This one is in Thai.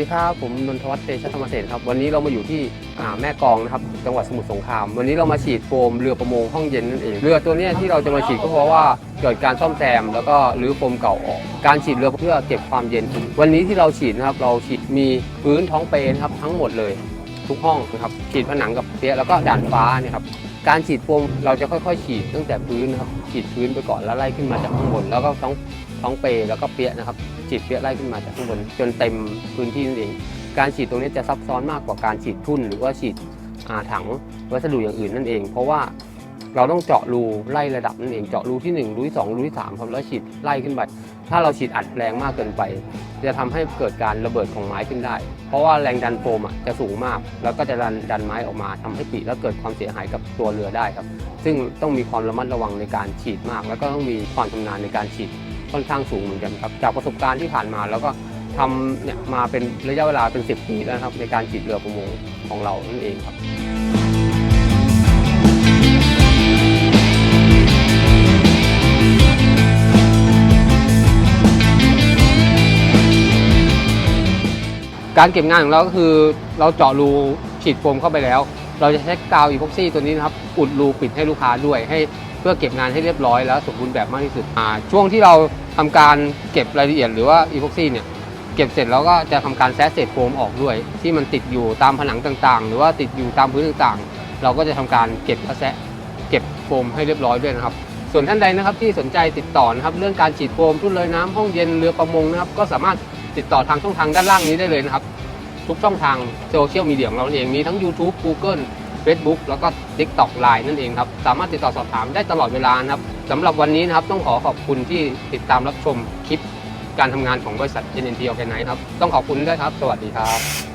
ดีครับผมนนทวัฒน์เตชะธรรมเศษครับวันนี้เรามาอยู่ที่อ่าแม่กองนะครับจังหวัดสมุทรสงคราม วันนี้เรามาฉีดโฟมเรือประมงห้องเย็นนั่นเองเรือตัวนี้ที่เราจะมาฉีดก็เพราะว่าเกิดการซ่อมแซมแล้วก็รื้อโฟมเก่าออกการฉีดเรือเพื่อเก็บความเย็น วันนี้ที่เราฉีดนะครับเราฉีดมีพื้นท้องเปนครับทั้งหมดเลย ทุกห้องนะครับฉีดผนังกับเปียแล้วก็ด่านฟ้าเนี่ยครับ การฉีดโฟมเราจะค่อยๆ ฉีดตั้งแต่พื้นนะครับฉีดพื้นไปก่อนแล้วไล่ขึ้นมาจากข้างบน แล้วก็ท้องท้องเปแล้วก็เปียะนะครับฉีดเปียะไล่ขึ้นมาจากข้างบน จนเต็มพื้นที่นั่นเอง การฉีดตรงนี้จะซับซ้อนมากกว่าการฉีดทุ่น หรือว่าฉีดถังวัสดุอย่างอื่นนั่นเอง เพราะว่า เราต้องเจาะรูไล่ระดับนั่นเองเจาะรูที่ 1 รูที่ 2 รูที่3ครับแล้วฉีดไล่ขึ้นไป ถ้าเราฉีดอัดแรงมากเกินไป จะทำให้เกิดการระเบิดของไม้ขึ้นได้ เพราะว่าแรงดันโฟมอะจะสูงมาก แล้วก็จะดันดันไม้ออกมาทำให้ปลิแล้วเกิดความเสียหายกับตัวเรือได้ครับ ซึ่งต้องมีความระมัดระวังในการฉีดมาก แล้วก็ต้องมีความชำนาญในการฉีดค่อนข้างสูงเหมือนกันครับจากประสบการณ์ที่ผ่านมาแล้วก็ทำเนี่ยมาเป็นระยะเวลาเป็น 10 ปีแล้วครับในการฉีดเรือประมงของเรานั่นเองครับ การเก็บงานของเราก็คือเราเจาะรูฉีดโฟมเข้าไปแล้ว เราจะใช้กาวอีพ็อกซี่ตัวนี้นะครับอุดรูปิดให้ลูกค้าด้วยให้เพื่อเก็บงานให้เรียบร้อยแล้วสมบูรณ์แบบมากที่สุดช่วงที่เราทำการเก็บรายละเอียดหรือว่าอีพ็อกซี่เนี่ยเก็บเสร็จแล้วก็จะทำการแซะเศษโฟมออกด้วย ที่มันติดอยู่ตามผนังต่างๆ หรือว่าติดอยู่ตามพื้นต่างๆ เราก็จะทำการเก็บและแซะเก็บโฟมให้เรียบร้อยด้วยนะครับ ส่วนท่านใดนะครับที่สนใจติดต่อนะครับเรื่องการฉีดโฟมทุ่นเลยน้ำห้องเย็นเรือประมงนะครับก็สามารถ ติดต่อทางช่องทางด้านล่างนี้ได้เลยนะครับ ทุกช่องทางโซเชียลมีเดียของเราเองมีทั้ง YouTube Google Facebook แล้วก็ TikTok Line นั่นเองครับสามารถติดต่อสอบถามได้ตลอดเวลานะครับสำหรับวันนี้นะครับต้องขอขอบคุณที่ติดตามรับชมคลิปการทำงานของบริษัท NNT Organize ครับต้องขอบคุณด้วยครับ สวัสดีครับ